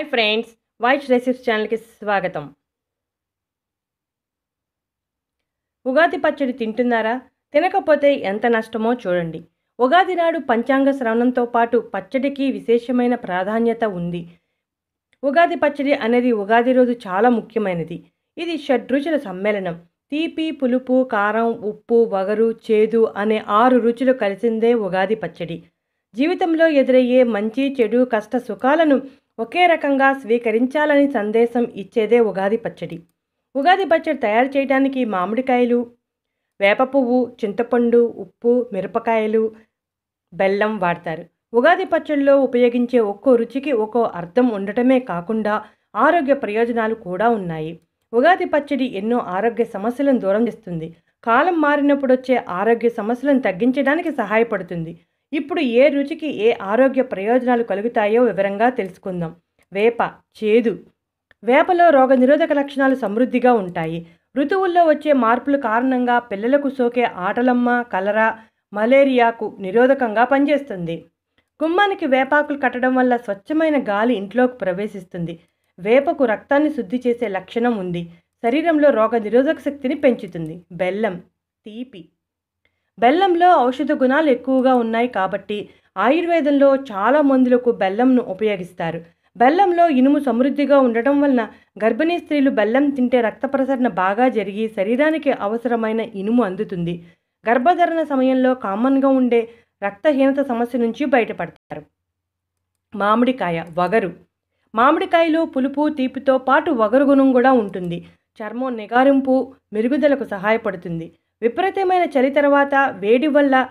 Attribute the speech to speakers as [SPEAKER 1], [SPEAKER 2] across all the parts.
[SPEAKER 1] Hi friends voice recipes ఛానల్కి స్వాగతం. ఉగాది పచ్చడి తింటున్నారా? తినకపోతే ఎంత నష్టమో చూడండి. ఉగాది నాడు పంచాంగ శ్రవణంతో పాటు పచ్చడికి విశేషమైన ప్రాధాన్యత ఉంది. ఉగాది పచ్చడి అనేది ఉగాది రోజు చాలా ముఖ్యమైనది. ఇది షడ్రుచుల సమ్మేళనం. తీపి పులుపు కారం ఉప్పు వగరు చేదు అనే ఆరు రుచులు కలిసిందే ఉగాది పచ్చడి. జీవితంలో ఎదురయ్యే మంచి చెడు కష్ట సుఖాలను ఒకే రకంగా స్వీకరించాలని సందేశం ఇచ్చేదే ఉగాది పచ్చడి. ఉగాది పచ్చడి తయారు చేయడానికి మామిడికాయలు వేప పువ్వు చింతపండు ఉప్పు మిరపకాయలు బెల్లం వాడతారు. ఉగాది పచ్చడిలో ఉపయోగించే ఒక్కో రుచికి ఒక్కో అర్థం ఉండటమే కాకుండా ఆరోగ్య ప్రయోజనాలు కూడా ఉన్నాయి. ఉగాది పచ్చడి ఎన్నో ఆరోగ్య సమస్యలను దూరం చేస్తుంది. కాలం మారినప్పుడు వచ్చే ఆరోగ్య సమస్యలను తగ్గించడానికి సహాయపడుతుంది. ఇప్పుడు ఏ రుచికి ఏ ఆరోగ్య ప్రయోజనాలు కలుగుతాయో వివరంగా తెలుసుకుందాం. వేప చేదు. వేపలో రోగనిరోధక లక్షణాలు సమృద్ధిగా ఉంటాయి. ఋతువుల్లో వచ్చే మార్పుల కారణంగా పిల్లలకు సోకే ఆటలమ్మ కలరా మలేరియాకు నిరోధకంగా పనిచేస్తుంది. గుమ్మానికి వేపాకులు కట్టడం వల్ల స్వచ్ఛమైన గాలి ఇంట్లోకి ప్రవేశిస్తుంది. వేపకు రక్తాన్ని శుద్ధి చేసే లక్షణం ఉంది. శరీరంలో రోగ నిరోధక శక్తిని పెంచుతుంది. బెల్లం తీపి. బెల్లంలో ఔషధ గుణాలు ఎక్కువగా ఉన్నాయి కాబట్టి ఆయుర్వేదంలో చాలా మందులకు బెల్లంను ఉపయోగిస్తారు. బెల్లంలో ఇనుము సమృద్ధిగా ఉండటం వలన గర్భిణీ స్త్రీలు బెల్లం తింటే రక్త ప్రసరణ బాగా జరిగి శరీరానికి అవసరమైన ఇనుము అందుతుంది. గర్భధారణ సమయంలో కామన్గా ఉండే రక్తహీనత సమస్య నుంచి బయటపడతారు. మామిడికాయ వగరు. మామిడికాయలో పులుపు తీపితో పాటు వగరు గుణం కూడా ఉంటుంది. చర్మం నిగారింపు మెరుగుదలకు సహాయపడుతుంది. విపరీతమైన చలి తర్వాత వేడి వల్ల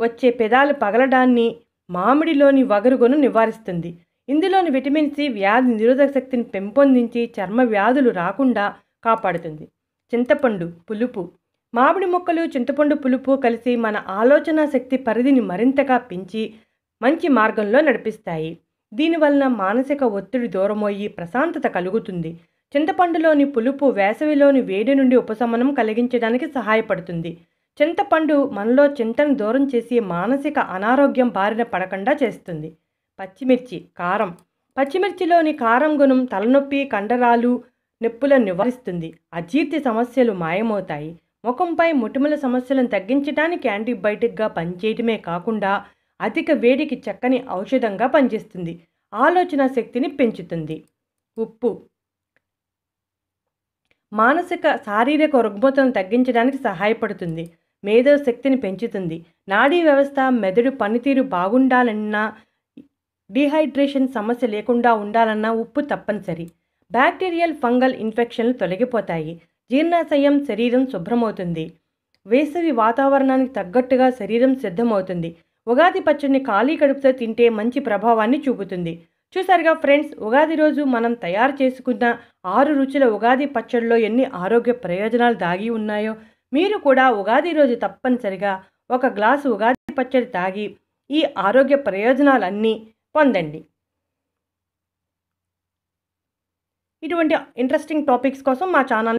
[SPEAKER 1] వచ్చే పెదాలు పగలడాన్ని మామిడిలోని వగరు నివారిస్తుంది. ఇందులోని విటమిన్ సి వ్యాధి నిరోధక శక్తిని పెంపొందించి చర్మ వ్యాధులు రాకుండా కాపాడుతుంది. చింతపండు పులుపు. మామిడి మొక్కలు చింతపండు పులుపు కలిసి మన ఆలోచన శక్తి పరిధిని మరింతగా పెంచి మంచి మార్గంలో నడిపిస్తాయి. దీనివలన మానసిక ఒత్తిడి దూరమయ్యి ప్రశాంతత కలుగుతుంది. చింతపండులోని పులుపు వేసవిలోని వేడి నుండి ఉపశమనం కలిగించడానికి సహాయపడుతుంది. చింతపండు మనలో చింతను దూరం చేసి మానసిక అనారోగ్యం బారిన పడకుండా చేస్తుంది. పచ్చిమిర్చి కారం. పచ్చిమిర్చిలోని కారం గుణం తలనొప్పి కండరాలు నొప్పులను నివారిస్తుంది. అజీర్తి సమస్యలు మాయమవుతాయి. ముఖంపై ముటిమల సమస్యలను తగ్గించడానికి యాంటీబయాటిక్గా పనిచేయటమే కాకుండా అధిక వేడికి చక్కని ఔషధంగా పనిచేస్తుంది. ఆలోచన శక్తిని పెంచుతుంది. ఉప్పు. మానసిక శారీరక రుగ్మతను తగ్గించడానికి సహాయపడుతుంది. మేధో శక్తిని పెంచుతుంది. నాడీ వ్యవస్థ మెదడు పనితీరు బాగుండాలన్నా డీహైడ్రేషన్ సమస్య లేకుండా ఉండాలన్నా ఉప్పు తప్పనిసరి. బ్యాక్టీరియల్ ఫంగల్ ఇన్ఫెక్షన్లు తొలగిపోతాయి. జీర్ణాశయం శరీరం శుభ్రమవుతుంది. వేసవి వాతావరణానికి తగ్గట్టుగా శరీరం సిద్ధమవుతుంది. ఉగాది పచ్చడిని ఖాళీ కడుపుతో తింటే మంచి ప్రభావాన్ని చూపుతుంది. చూసారుగా ఫ్రెండ్స్ ఉగాది రోజు మనం తయారు చేసుకున్న ఆరు రుచుల ఉగాది పచ్చడిలో ఎన్ని ఆరోగ్య ప్రయోజనాలు దాగి ఉన్నాయో మీరు కూడా ఉగాది రోజు తప్పనిసరిగా ఒక గ్లాసు ఉగాది పచ్చడి తాగి ఈ ఆరోగ్య ప్రయోజనాలన్నీ పొందండి. ఇటువంటి ఇంట్రెస్టింగ్ టాపిక్స్ కోసం మా ఛానల్